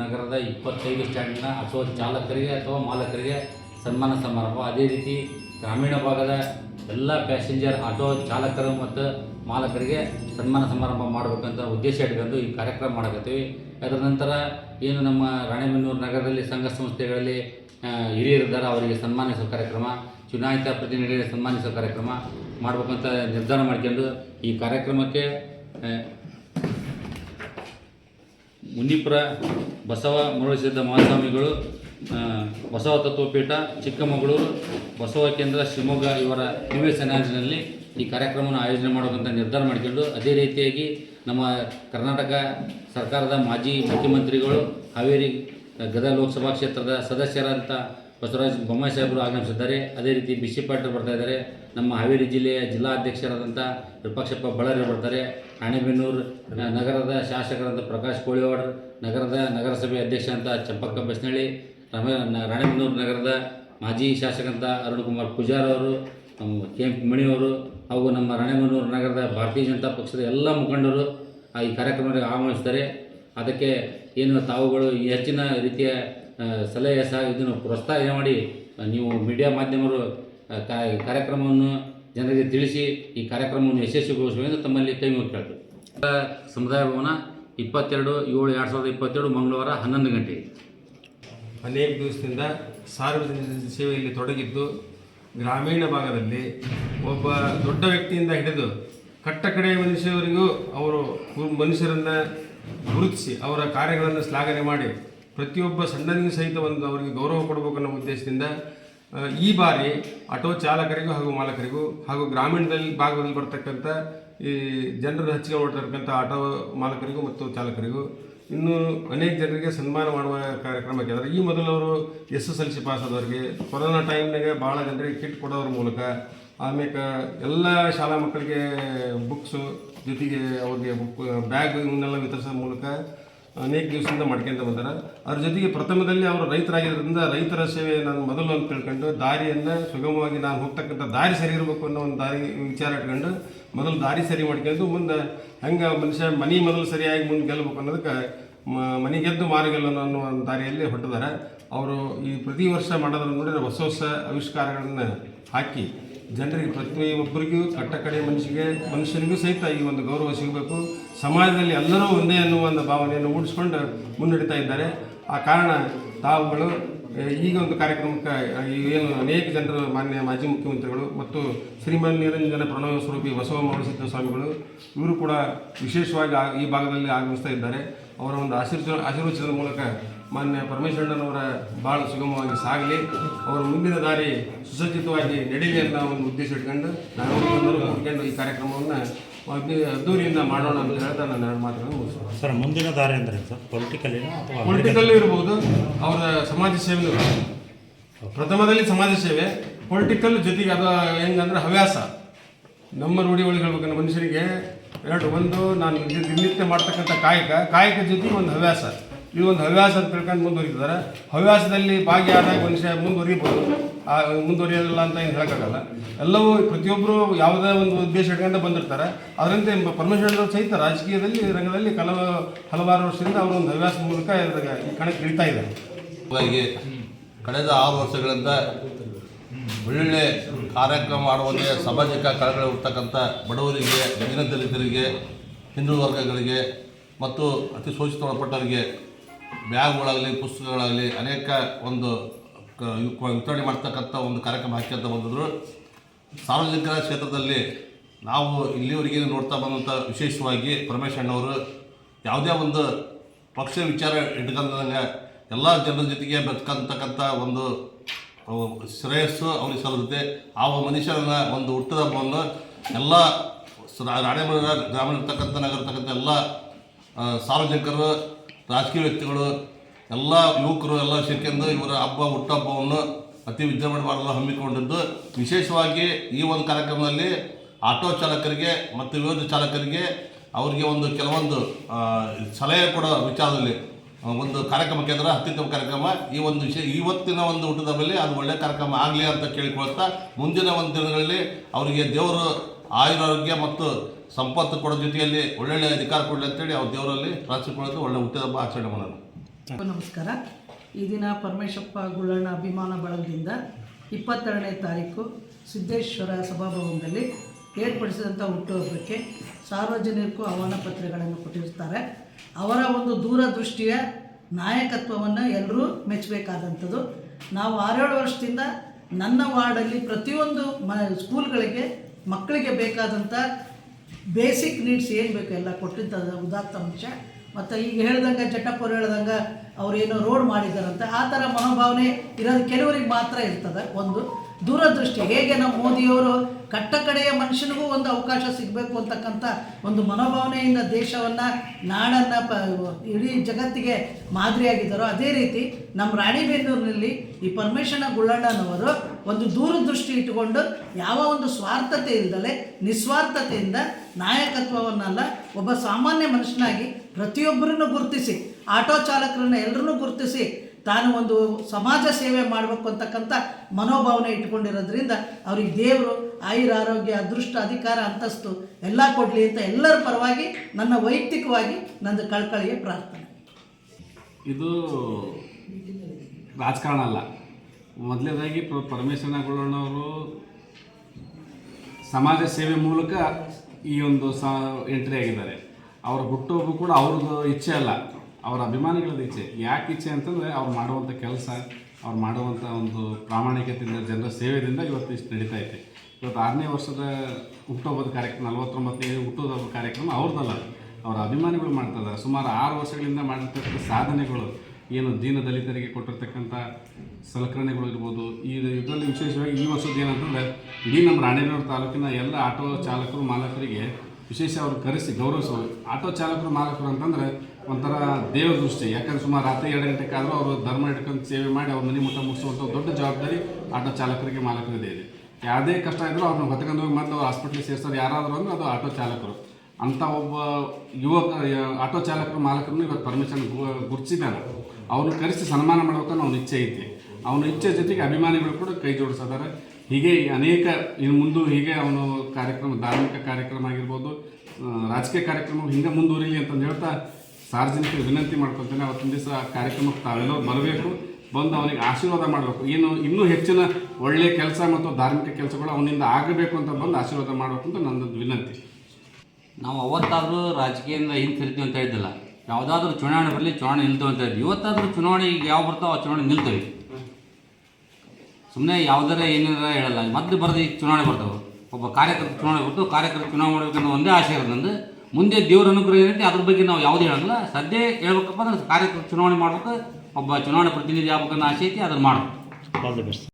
ನಗರದ ಇಪ್ಪತ್ತೈದು ಸ್ಟ್ಯಾಂಡ್ನ ಅಥವಾ ಚಾಲಕರಿಗೆ ಅಥವಾ ಮಾಲಕರಿಗೆ ಸನ್ಮಾನ ಸಮಾರಂಭ. ಅದೇ ರೀತಿ ಗ್ರಾಮೀಣ ಭಾಗದ ಎಲ್ಲ ಪ್ಯಾಸೆಂಜರ್ ಆಟೋ ಚಾಲಕರು ಮತ್ತು ಮಾಲಕರಿಗೆ ಸನ್ಮಾನ ಸಮಾರಂಭ ಮಾಡಬೇಕಂತ ಉದ್ದೇಶ ಇಟ್ಕೊಂಡು ಈ ಕಾರ್ಯಕ್ರಮ ಮಾಡಕತ್ತೀವಿ. ಅದರ ನಂತರ ಏನು ನಮ್ಮ ರಾಣೆಬೆನ್ನೂರು ನಗರದಲ್ಲಿ ಸಂಘ ಸಂಸ್ಥೆಗಳಲ್ಲಿ ಹಿರಿಯರಿದ್ದಾರೆ ಅವರಿಗೆ ಸನ್ಮಾನಿಸೋ ಕಾರ್ಯಕ್ರಮ, ಚುನಾಯಿತ ಪ್ರತಿನಿಧಿಗಳಿಗೆ ಸನ್ಮಾನಿಸೋ ಕಾರ್ಯಕ್ರಮ ಮಾಡಬೇಕಂತ ನಿರ್ಧಾರ ಮಾಡ್ಕೊಂಡು ಈ ಕಾರ್ಯಕ್ರಮಕ್ಕೆ ಮುನಿಪುರ ಬಸವ ಮುರುಳಿಸಿದ್ದ ಮಹಾಸ್ವಾಮಿಗಳು ಬಸವ ತತ್ವಪೀಠ, ಚಿಕ್ಕಮಗಳೂರು, ಬಸವ ಕೇಂದ್ರ, ಶಿವಮೊಗ್ಗ ಇವರ ನಿವೇಶನದಲ್ಲಿ ಈ ಕಾರ್ಯಕ್ರಮವನ್ನು ಆಯೋಜನೆ ಮಾಡೋದಂತ ನಿರ್ಧಾರ ಮಾಡಿಕೊಂಡು ಅದೇ ರೀತಿಯಾಗಿ ನಮ್ಮ ಕರ್ನಾಟಕ ಸರ್ಕಾರದ ಮಾಜಿ ಮುಖ್ಯಮಂತ್ರಿಗಳು, ಹಾವೇರಿ ಗದಗ ಲೋಕಸಭಾ ಕ್ಷೇತ್ರದ ಸದಸ್ಯರಂತ ಬಸವರಾಜ ಬೊಮ್ಮಾಯಿ ಸಾಹೇಬರು ಆಗಮಿಸಿದ್ದಾರೆ. ಅದೇ ರೀತಿ ಬಿ ಸಿ ಪಾಟೀಲ್ ಬರ್ತಾ ಇದ್ದಾರೆ. ನಮ್ಮ ಹಾವೇರಿ ಜಿಲ್ಲೆಯ ಜಿಲ್ಲಾಧ್ಯಕ್ಷರಾದಂಥ ವಿಪಕ್ಷಪ್ಪ ಬಳ್ಳಾರಿ ಬರ್ತಾರೆ. ರಾಣೆಬೆನ್ನೂರು ನಗರದ ಶಾಸಕರಾದ ಪ್ರಕಾಶ್ ಕೋಳಿವಾಡ್, ನಗರದ ನಗರಸಭೆ ಅಧ್ಯಕ್ಷ ಅಂತ ಚಂಪಕ್ಕ ಬಸ್ನಳ್ಳಿ ರಾಣೆಬೆನ್ನೂರು ನಗರದ ಮಾಜಿ ಶಾಸಕಂತ ಅರುಣ್ ಕುಮಾರ್ ಪೂಜಾರ್ ಅವರು, ನಮ್ಮ ಕೆ ಎಂ ಮಣಿಯವರು ಹಾಗೂ ನಮ್ಮ ರಾಣೆಬೆನ್ನೂರು ನಗರದ ಭಾರತೀಯ ಜನತಾ ಪಕ್ಷದ ಎಲ್ಲ ಮುಖಂಡರು ಈ ಕಾರ್ಯಕ್ರಮಕ್ಕೆ ಆಗಮಿಸ್ತಾರೆ ಅದಕ್ಕೆ ಏನು ತಾವುಗಳು ಹೆಚ್ಚಿನ ರೀತಿಯ ಸಲಹೆ ಸಹ ಇದನ್ನು ಪ್ರೋತ್ಸಾಹ ಮಾಡಿ ನೀವು ಮೀಡಿಯಾ ಮಾಧ್ಯಮರು ಕಾರ್ಯಕ್ರಮವನ್ನು ಜನರಿಗೆ ತಿಳಿಸಿ ಈ ಕಾರ್ಯಕ್ರಮವನ್ನು ಯಶಸ್ವಿಗೊಳಿಸುವೆಂದು ತಮ್ಮಲ್ಲಿ ಕೈ ಕೇಳ್ತೇವೆ. ಸಮುದಾಯ ಭವನ ಇಪ್ಪತ್ತೆರಡು ಏಳು ಎರಡು ಸಾವಿರದ ಇಪ್ಪತ್ತೆರಡು ಮಂಗಳವಾರ ಹನ್ನೊಂದು ಗಂಟೆ ಅನೇಕ ದಿವಸದಿಂದ ಸಾರ್ವಜನಿಕ ಸೇವೆಯಲ್ಲಿ ತೊಡಗಿದ್ದು ಗ್ರಾಮೀಣ ಭಾಗದಲ್ಲಿ ಒಬ್ಬ ದೊಡ್ಡ ವ್ಯಕ್ತಿಯಿಂದ ಹಿಡಿದು ಕಟ್ಟ ಕಡೆಯ ಮನುಷ್ಯವರಿಗೂ ಅವರು ಮನುಷ್ಯರನ್ನು ಗುರುತಿಸಿ ಅವರ ಕಾರ್ಯಗಳನ್ನು ಶ್ಲಾಘನೆ ಮಾಡಿ ಪ್ರತಿಯೊಬ್ಬ ಸಣ್ಣನಿಗೂ ಸಹಿತ ಒಂದು ಅವರಿಗೆ ಗೌರವ ಕೊಡಬೇಕು ಅನ್ನೋ ಉದ್ದೇಶದಿಂದ ಈ ಬಾರಿ ಆಟೋ ಚಾಲಕರಿಗೂ ಹಾಗೂ ಮಾಲಕರಿಗೂ ಹಾಗೂ ಗ್ರಾಮೀಣದಲ್ಲಿ ಭಾಗದಲ್ಲಿ ಬರ್ತಕ್ಕಂಥ ಈ ಜನರು ಹೆಚ್ಚಿಗೆ ಓಡ್ತಿರ್ತಕ್ಕಂಥ ಆಟೋ ಮಾಲಕರಿಗೂ ಮತ್ತು ಚಾಲಕರಿಗೂ ಇನ್ನು ಅನೇಕ ಜನರಿಗೆ ಸನ್ಮಾನ ಮಾಡುವ ಕಾರ್ಯಕ್ರಮ ಅಂದರೆ ಈ ಮೊದಲು ಅವರು S S L C pass ಆದವರಿಗೆ, corona ಟೈಮ್ನಾಗೆ ಭಾಳ ಜನರಿಗೆ ಕಿಟ್ ಕೊಡೋದ್ರ ಮೂಲಕ ಆಮೇಲೆ ಎಲ್ಲ ಶಾಲಾ ಮಕ್ಕಳಿಗೆ ಬುಕ್ಸು ಜೊತೆಗೆ ಅವ್ರಿಗೆ ಬುಕ್ ಬ್ಯಾಗ್ ಇವನ್ನೆಲ್ಲ ವಿತರಿಸೋ ಮೂಲಕ ಅನೇಕ ದಿವಸದಿಂದ ಮಾಡ್ಕೊಂತ ಬಂದಾರೆ. ಅದ್ರ ಜೊತೆಗೆ ಪ್ರಥಮದಲ್ಲಿ ಅವರು ರೈತರಾಗಿರೋದ್ರಿಂದ ರೈತರ ಸೇವೆ ನಾನು ಮೊದಲು ಅಂತ ತಿಳ್ಕೊಂಡು ದಾರಿಯನ್ನು ಸುಗಮವಾಗಿ ನಾನು ಹೋಗ್ತಕ್ಕಂಥ ದಾರಿ ಸರಿ ಇರಬೇಕು ಅನ್ನೋ ಒಂದು ದಾರಿ ವಿಚಾರ ಇಟ್ಕೊಂಡು ಮೊದಲು ದಾರಿ ಸರಿ ಮಾಡ್ಕೊಂಡು ಮುಂದೆ ಹೆಂಗೆ ಮನುಷ್ಯ ಮನೆ ಮೊದಲು ಸರಿಯಾಗಿ ಮುಂದೆ ಗೆಲ್ಲಬೇಕು ಅನ್ನೋದಕ್ಕೆ ಮನೆ ಗೆದ್ದು ಮಾರು ಗೆಲ್ಲೋಣ ಅನ್ನೋ ಒಂದು ದಾರಿಯಲ್ಲಿ ಹೊಟ್ಟಿದ್ದಾರೆ ಅವರು ಈ ಪ್ರತಿ ವರ್ಷ ಮಾಡೋದನ್ನು ನೋಡಿದ್ರೆ ಹೊಸ ಹೊಸ ಆವಿಷ್ಕಾರಗಳನ್ನು ಹಾಕಿ ಜನರಿಗೆ ಪ್ರತಿಯೊಬ್ಬರಿಗೂ ಕಟ್ಟ ಕಡೆ ಮನುಷ್ಯಗೆ ಮನುಷ್ಯನಿಗೂ ಸಹಿತ ಈ ಒಂದು ಗೌರವ ಸಿಗಬೇಕು. ಸಮಾಜದಲ್ಲಿ ಎಲ್ಲರೂ ಒಂದೇ ಅನ್ನುವ ಒಂದು ಭಾವನೆಯನ್ನು ಮೂಡಿಸ್ಕೊಂಡು ಮುನ್ನಡೀತಾ ಇದ್ದಾರೆ. ಆ ಕಾರಣ ತಾವುಗಳು ಈಗ ಒಂದು ಕಾರ್ಯಕ್ರಮಕ್ಕೆ ಏನು ಅನೇಕ ಜನರು, ಮಾನ್ಯ ಮಾಜಿ ಮುಖ್ಯಮಂತ್ರಿಗಳು ಮತ್ತು ಶ್ರೀಮನ್ ನಿರಂಜನ ಪ್ರಣವ ಸ್ವರೂಪಿ ಬಸವ ಮರುಸಿದ್ಧ ಸ್ವಾಮಿಗಳು, ಇವರು ಕೂಡ ವಿಶೇಷವಾಗಿ ಈ ಭಾಗದಲ್ಲಿ ಆಗಮಿಸ್ತಾ ಇದ್ದಾರೆ. ಅವರ ಒಂದು ಆಶೀರ್ವಾದ ಆಶೀರ್ವಚನದ ಮೂಲಕ ಮಾನ್ಯ ಪರಮೇಶ್ವರಣ್ಣನವರ ಭಾಳ ಸುಗಮವಾಗಿ ಸಾಗಲಿ ಅವರ ಮುಂದಿನ ದಾರಿ ಸುಸಜ್ಜಿತವಾಗಿ ನಡೀಲಿ ಅಂತ ಒಂದು ಉದ್ದೇಶ ಇಟ್ಕೊಂಡು ನಾನು ಈ ಕಾರ್ಯಕ್ರಮವನ್ನು ಅದ್ದೂರಿಯಿಂದ ಮಾಡೋಣ ಅಂತ ಹೇಳ್ತಾ ನಾನು ಎರಡು ಮಾತುಗಳನ್ನು ಮುಗಿಸ್ತೇನೆ. ಸರ್ ಮುಂದಿನ ದಾರಿ ಅಂದರೆ ಸರ್ ಪೊಲಿಟಿಕಲ್ ಇರ್ಬೋದು ಅವರ ಸಮಾಜ ಸೇವೆ ಪ್ರಥಮದಲ್ಲಿ ಸಮಾಜ ಸೇವೆ ಪೊಲಿಟಿಕಲ್ ಜೊತೆಗೆ ಅದು ಹೆಂಗಂದ್ರೆ ಹವ್ಯಾಸ. ನಮ್ಮ ರೂಢಿ ಒಳಗೆ ಹೇಳ್ಬೇಕಂದ್ರೆ ಮನುಷ್ಯರಿಗೆ ಎರಡು ಒಂದು ನಾನು ದಿನನಿತ್ಯ ಮಾಡ್ತಕ್ಕಂಥ ಕಾಯಕ ಕಾಯಕ ಜೊತೆಗೆ ಒಂದು ಹವ್ಯಾಸ. ಇದು ಒಂದು ಹವ್ಯಾಸ ಅಂತ ತಿಳ್ಕೊಂಡು ಮುಂದುವರಿತಿದ್ದಾರೆ ಹವ್ಯಾಸದಲ್ಲಿ ಭಾಗಿಯಾದಾಗ ಮನುಷ್ಯ ಮುಂದುವರಿಬೋದು. ಆ ಮುಂದುವರಿಯೋದಿಲ್ಲ ಅಂತ ಏನು ಹೇಳೋಕ್ಕಾಗಲ್ಲ. ಎಲ್ಲವೂ ಪ್ರತಿಯೊಬ್ಬರು ಯಾವುದೇ ಒಂದು ಉದ್ದೇಶ ಇಟ್ಕೊಂಡು ಬಂದಿರ್ತಾರೆ. ಅದರಂತೆ ಪರಮೇಶ್ವರ ಸಹಿತ ರಾಜಕೀಯದಲ್ಲಿ, ರಂಗದಲ್ಲಿ ಕೆಲವು, ಹಲವಾರು ವರ್ಷದಿಂದ ಅವರು ಒಂದು ಹವ್ಯಾಸ ಮೂಲಕ ಈ ಕಣಕ್ಕೆ ಇಳಿತಾ ಇದೆ ಕಳೆದ ಆರು ವರ್ಷಗಳಿಂದ ಒಳ್ಳೊಳ್ಳೆ ಕಾರ್ಯಕ್ರಮ ಮಾಡುವಂತೆ ಸಾಮಾಜಿಕ ಕಾರ್ಯಗಳು ಇರ್ತಕ್ಕಂಥ ಬಡವರಿಗೆ ದೀನದಲಿತರಿಗೆ ಹಿಂದೂ ವರ್ಗಗಳಿಗೆ ಮತ್ತು ಅತಿ ಶೋಷಿತ ಒಳಪಟ್ಟವರಿಗೆ ಬ್ಯಾಗ್ಗಳಾಗಲಿ, ಪುಸ್ತಕಗಳಾಗಲಿ ಅನೇಕ ಒಂದು ವಿತರಣೆ ಮಾಡ್ತಕ್ಕಂಥ ಒಂದು ಕಾರ್ಯಕ್ರಮ ಹಾಕ್ಯಂತ ಬಂದಿದ್ರು. ಸಾರ್ವಜನಿಕರ ಕ್ಷೇತ್ರದಲ್ಲಿ ನಾವು ಇಲ್ಲಿವರೆಗೆ ನೋಡ್ತಾ ಬಂದಂಥ ವಿಶೇಷವಾಗಿ ಪರಮೇಶ್ ಅಣ್ಣವರು ಯಾವುದೇ ಒಂದು ಪಕ್ಷ ವಿಚಾರ ಇಟ್ಕೊಂಡಂಗೆ ಎಲ್ಲ ಜನರ ಜೊತೆಗೆ ಬೆಳ್ಕಂತಕ್ಕಂಥ ಒಂದು ಶ್ರೇಯಸ್ಸು ಅವ್ರಿಗೆ ಸಲ್ಲುತ್ತೆ. ಆ ಮನುಷ್ಯನ ಒಂದು ಹುಟ್ಟದ ಹಬ್ಬವನ್ನು ಎಲ್ಲ ರಾಣೆಮರ ಗ್ರಾಮೀಣ ಇರ್ತಕ್ಕಂಥ ನಗರ ಇರ್ತಕ್ಕಂಥ ಎಲ್ಲ ಸಾರ್ವಜನಿಕರು ರಾಜಕೀಯ ವ್ಯಕ್ತಿಗಳು, ಎಲ್ಲ ಯುವಕರು, ಎಲ್ಲ ಸೇರ್ಕೊಂಡು ಇವರ ಹಬ್ಬ ಹುಟ್ಟುಹಬ್ಬವನ್ನು ಅತಿ ವಿಜೃಂಭಣೆ ಹಮ್ಮಿಕೊಂಡಿದ್ದು. ವಿಶೇಷವಾಗಿ ಈ ಒಂದು ಕಾರ್ಯಕ್ರಮದಲ್ಲಿ ಆಟೋ ಚಾಲಕರಿಗೆ ಮತ್ತು ವಿರೋಧ ಚಾಲಕರಿಗೆ ಅವರಿಗೆ ಒಂದು ಕೆಲವೊಂದು ಸಲಹೆ ಕೊಡೋ ವಿಚಾರದಲ್ಲಿ ಒಂದು ಕಾರ್ಯಕ್ರಮ ಕೇಂದ್ರ, ಅತ್ಯುತ್ತಮ ಕಾರ್ಯಕ್ರಮ. ಈ ಒಂದು ವಿಷಯ ಇವತ್ತಿನ ಒಂದು ಊಟದ ಮೇಲೆ ಅದು ಒಳ್ಳೆಯ ಕಾರ್ಯಕ್ರಮ ಆಗಲಿ ಅಂತ ಕೇಳಿಕೊಳ್ತಾ ಮುಂದಿನ ಒಂದು ದಿನಗಳಲ್ಲಿ ಅವರಿಗೆ ದೇವರು ಆಯುರಾರೋಗ್ಯ ಮತ್ತು ಸಂಪತ್ತು ಕೊಡೋ ಜೊತೆಯಲ್ಲಿ ಒಳ್ಳೊಳ್ಳೆ ಅಧಿಕಾರ ಕೊಡಲಿ ಅಂತೇಳಿ ಅವ್ರ ದೇವರಲ್ಲಿ ಪ್ರಾರ್ಥಿಸಿಕೊಳ್ಳೋದು ಒಳ್ಳೆ ಹುಟ್ಟಿದ ಹಬ್ಬ ಆಚರಣೆ ಮಾಡೋಣ ನಮಸ್ಕಾರ. ಈ ದಿನ ಪರಮೇಶಪ್ಪ ಗುಳ್ಳಣ್ಣ ಅಭಿಮಾನ ಬಳಗದಿಂದ ಇಪ್ಪತ್ತೆರಡನೇ ತಾರೀಕು ಸಿದ್ದೇಶ್ವರ ಸಭಾಭವನದಲ್ಲಿ ಏರ್ಪಡಿಸಿದಂಥ ಹುಟ್ಟುಹಬ್ಬಕ್ಕೆ ಸಾರ್ವಜನಿಕರು ಆಹ್ವಾನ ಪತ್ರಿಕೆಗಳನ್ನು ಕೊಟ್ಟಿರ್ತಾರೆ ಅವರ ಒಂದು ದೂರದೃಷ್ಟಿಯ ನಾಯಕತ್ವವನ್ನು ಎಲ್ಲರೂ ಮೆಚ್ಚಬೇಕಾದಂಥದ್ದು. ನಾವು ಆರೇಳು ವರ್ಷದಿಂದ ನನ್ನ ವಾರ್ಡಲ್ಲಿ ಪ್ರತಿಯೊಂದು ಮ, ಸ್ಕೂಲ್ಗಳಿಗೆ ಮಕ್ಕಳಿಗೆ ಬೇಕಾದಂಥ ಬೇಸಿಕ್ ನೀಡ್ಸ್ ಏನು ಬೇಕು ಎಲ್ಲ ಕೊಟ್ಟಿದ್ದ ಉದಾತ್ತ ಅಂಶ. ಮತ್ತು ಈಗ ಹೇಳ್ದಂಗೆ ಚಟ್ಟಪ್ಪರು ಹೇಳ್ದಂಗೆ ಅವ್ರೇನೋ ರೋಡ್ ಮಾಡಿದ್ದಾರಂತೆ. ಆ ಥರ ಮನೋಭಾವನೆ ಇರೋದು ಕೆಲವರಿಗೆ ಮಾತ್ರ ಇರ್ತದೆ. ಒಂದು. ದೂರದೃಷ್ಟಿ. ಹೇಗೆ ನಮ್ಮ ಮೋದಿಯವರು ಕಟ್ಟ ಕಡೆಯ ಮನುಷ್ಯನಿಗೂ ಒಂದು ಅವಕಾಶ ಸಿಗಬೇಕು ಅಂತಕ್ಕಂಥ ಒಂದು ಮನೋಭಾವನೆಯಿಂದ ದೇಶವನ್ನು, ನಾಡನ್ನು ಪ, ಇಡೀ ಜಗತ್ತಿಗೆ ಮಾದರಿಯಾಗಿದ್ದಾರೋ ಅದೇ ರೀತಿ ನಮ್ಮ ರಾಣಿಬೆನ್ನೂರಿನಲ್ಲಿ ಈ ಪರಮೇಶ್ವರ ಗುಳ್ಳಣ್ಣನವರು ಒಂದು ದೂರದೃಷ್ಟಿ ಇಟ್ಟುಕೊಂಡು ಯಾವ ಒಂದು ಸ್ವಾರ್ಥತೆ ಇಲ್ಲದಲೆ ನಿಸ್ವಾರ್ಥತೆಯಿಂದ ನಾಯಕತ್ವವನ್ನಲ್ಲ, ಒಬ್ಬ ಸಾಮಾನ್ಯ ಮನುಷ್ಯನಾಗಿ ಪ್ರತಿಯೊಬ್ಬರನ್ನು ಗುರುತಿಸಿ, ಆಟೋ ಚಾಲಕರನ್ನ ಎಲ್ಲರನ್ನೂ ಗುರುತಿಸಿ ತಾನು ಒಂದು ಸಮಾಜ ಸೇವೆ ಮಾಡಬೇಕು ಅಂತಕ್ಕಂಥ ಮನೋಭಾವನೆ ಇಟ್ಕೊಂಡಿರೋದ್ರಿಂದ ಅವ್ರಿಗೆ ದೇವರು, ಆಯುರ, ಆರೋಗ್ಯ, ಅದೃಷ್ಟ, ಅಧಿಕಾರ, ಅಂತಸ್ತು ಎಲ್ಲ ಕೊಡಲಿ ಅಂತ ಎಲ್ಲರ ಪರವಾಗಿ ನನ್ನ ವೈಯಕ್ತಿಕವಾಗಿ ನಂದು ಕಳ್ಕಳಿಗೆ ಪ್ರಾರ್ಥನೆ. ಇದು ರಾಜಕಾರಣ ಅಲ್ಲ. ಮೊದಲನೇದಾಗಿ ಪರಮೇಶ್ವರ ಅವರು ಸಮಾಜ ಸೇವೆ ಮೂಲಕ ಈ ಒಂದು ಸ ಎಂಟ್ರಿ ಆಗಿದ್ದಾರೆ. ಅವರ ಹುಟ್ಟೋಗು ಕೂಡ ಅವ್ರದ್ದು ಇಚ್ಛೆ ಅಲ್ಲ. ಅವರ ಅಭಿಮಾನಿಗಳದ್ದು ಇಚ್ಛೆ. ಯಾಕೆ ಇಚ್ಛೆ ಅಂತಂದರೆ ಅವ್ರು ಮಾಡುವಂಥ ಕೆಲಸ, ಅವ್ರು ಮಾಡುವಂಥ ಒಂದು ಪ್ರಾಮಾಣಿಕತೆಯಿಂದ ಜನರ ಸೇವೆಯಿಂದ ಇವತ್ತು ಇಷ್ಟು ನಡೀತಾ ಐತೆ. ಇವತ್ತು ಆರನೇ ವರ್ಷದ ಹುಟ್ಟುಹಬ್ಬದ ಕಾರ್ಯಕ್ರಮ, ನಲವತ್ತೊಂಬತ್ತನೇ ಹುಟ್ಟುಹಬ್ಬದ ಕಾರ್ಯಕ್ರಮ ಅವ್ರದ್ದಲ್ಲ ಅವರ ಅಭಿಮಾನಿಗಳು ಮಾಡ್ತದ ಸುಮಾರು ಆರು ವರ್ಷಗಳಿಂದ ಮಾಡಿರ್ತಕ್ಕಂಥ ಸಾಧನೆಗಳು, ಏನು ದೀನ ದಲಿತರಿಗೆ ಕೊಟ್ಟಿರ್ತಕ್ಕಂಥ ಸಲಕರಣೆಗಳು ಇರ್ಬೋದು. ಈ ಇದರಲ್ಲಿ ವಿಶೇಷವಾಗಿ ಈ ವರ್ಷದ ಏನಂತಂದರೆ, ಇಡೀ ನಮ್ಮ ರಾಣೇಬೆನ್ನೂರು ತಾಲೂಕಿನ ಎಲ್ಲ ಆಟೋ ಚಾಲಕರು, ಮಾಲಕರಿಗೆ ವಿಶೇಷ ಅವರು ಕರೆಸಿ ಗೌರವಿಸೋದು ಆಟೋ ಚಾಲಕರು, ಮಾಲಕರು ಅಂತಂದರೆ ಒಂಥರ ದೇವ ದೃಷ್ಟಿ. ಯಾಕಂದ್ರೆ ಸುಮಾರು ರಾತ್ರಿ ಎರಡು ಗಂಟೆಗಾದರೂ ಅವರು ಧರ್ಮ ಇಟ್ಕೊಂಡು ಸೇವೆ ಮಾಡಿ ಅವ್ರ ಮನೆ ಮುಟ್ಟ ಮುಗಿಸುವಂಥ ದೊಡ್ಡ ಜವಾಬ್ದಾರಿ ಆಟೋ ಚಾಲಕರಿಗೆ ಮಾಲಕರಿಗೆ ಇದೆ. ಯಾವುದೇ ಕಷ್ಟ ಇದ್ರು ಅವ್ರನ್ನ ಹೊತ್ಕೊಂಡು ಹೋಗಿ ಮೊದಲು ಹಾಸ್ಪಿಟ್ಲಿಗೆ ಸೇರಿಸೋರು ಯಾರಾದರೂ ಅಂದ್ರೆ ಅದು ಆಟೋ ಚಾಲಕರು. ಅಂಥ ಒಬ್ಬ ಯುವಕ, ಆಟೋ ಚಾಲಕರು, ಮಾಲಕರನ್ನು ಇವತ್ತು ಪರ್ಮಿಷನ್ ಗುರುತಿಸಿದ್ದಾನೆ. ಅವನು ಕರೆಸಿ ಸನ್ಮಾನ ಮಾಡ್ಬೇಕನ್ನೋ ಅವ್ನ ಇಚ್ಛೆ ಐತಿ. ಅವನ ಇಚ್ಛೆ ಜೊತೆಗೆ ಅಭಿಮಾನಿಗಳು ಕೂಡ ಕೈ ಜೋಡಿಸಿದ್ದಾರೆ, ಹೀಗೆ ಅನೇಕ ಇನ್ನು ಮುಂದೆ ಹೀಗೆ ಅವನು ಕಾರ್ಯಕ್ರಮ, ಧಾರ್ಮಿಕ ಕಾರ್ಯಕ್ರಮ ಆಗಿರ್ಬೋದು ರಾಜಕೀಯ ಕಾರ್ಯಕ್ರಮ ಹಿಂಗೆ ಮುಂದುವರಿಲಿ ಅಂತಂದು ಹೇಳ್ತಾ ಸಾರ್ವಜನಿಕರು ವಿನಂತಿ ಮಾಡ್ಕೊತೇನೆ ಅವತ್ತಿನ ದಿವಸ ಕಾರ್ಯಕ್ರಮಕ್ಕೆ ತಾವೆಲ್ಲರೂ ಬರಬೇಕು. ಬಂದು ಅವನಿಗೆ ಆಶೀರ್ವಾದ ಮಾಡಬೇಕು. ಏನು, ಇನ್ನೂ ಹೆಚ್ಚಿನ ಒಳ್ಳೆಯ ಕೆಲಸ ಮತ್ತು ಧಾರ್ಮಿಕ ಕೆಲಸಗಳು ಅವನಿಂದ ಆಗಬೇಕು ಅಂತ ಬಂದು ಆಶೀರ್ವಾದ ಮಾಡಬೇಕು ಅಂತ ನನ್ನದು ವಿನಂತಿ. ನಾವು ಅವತ್ತಾದರೂ ರಾಜಕೀಯದಿಂದ ಹಿಂತಿರ್ತೀವಿ ಅಂತ ಇದ್ದಿಲ್ಲ ಯಾವುದಾದ್ರೂ ಚುನಾವಣೆ ಬರಲಿ, ಚುನಾವಣೆ ನಿಲ್ತೇವೆ ಅಂತ ಇದ್ವಿ ಇವತ್ತಾದರೂ ಚುನಾವಣೆ ಈಗ ಯಾವ ಬರ್ತಾವೆ ಆ ಚುನಾವಣೆ ನಿಲ್ತೇವೆ. ಸುಮ್ಮನೆ ಯಾವುದರ ಏನಾರ ಹೇಳಲ್ಲ. ಮತ್ತೆ ಬರೆದು ಈಗ ಚುನಾವಣೆ ಬರ್ತಾವೆ. ಒಬ್ಬ ಕಾರ್ಯಕರ್ತ ಚುನಾವಣೆ ಬರ್ತು, ಕಾರ್ಯಕರ್ತ ಚುನಾವಣೆ ಮಾಡಬೇಕನ್ನೋ ಒಂದೇ ಆಶೆ ಇರೋದು ನಂದು. ಮುಂದೆ ದೇವರ ಅನುಗ್ರಹ ಏನೈತಿ ಅದ್ರ ಬಗ್ಗೆ ನಾವು ಯಾವುದೇ ಹೇಳಲ್ಲ ಸದ್ಯ ಹೇಳ್ಬೇಕಪ್ಪ ಅಂದ್ರೆ ಕಾರ್ಯಕ್ರಮ ಚುನಾವಣೆ ಮಾಡ್ಬೇಕು, ಒಬ್ಬ ಚುನಾವಣೆ ಪ್ರತಿನಿಧಿ ಆಗ್ಬೇಕನ್ನೋ ಆಸೆ ಐತಿ, ಅದನ್ನು ಮಾಡ್ಬೇಕು. All the best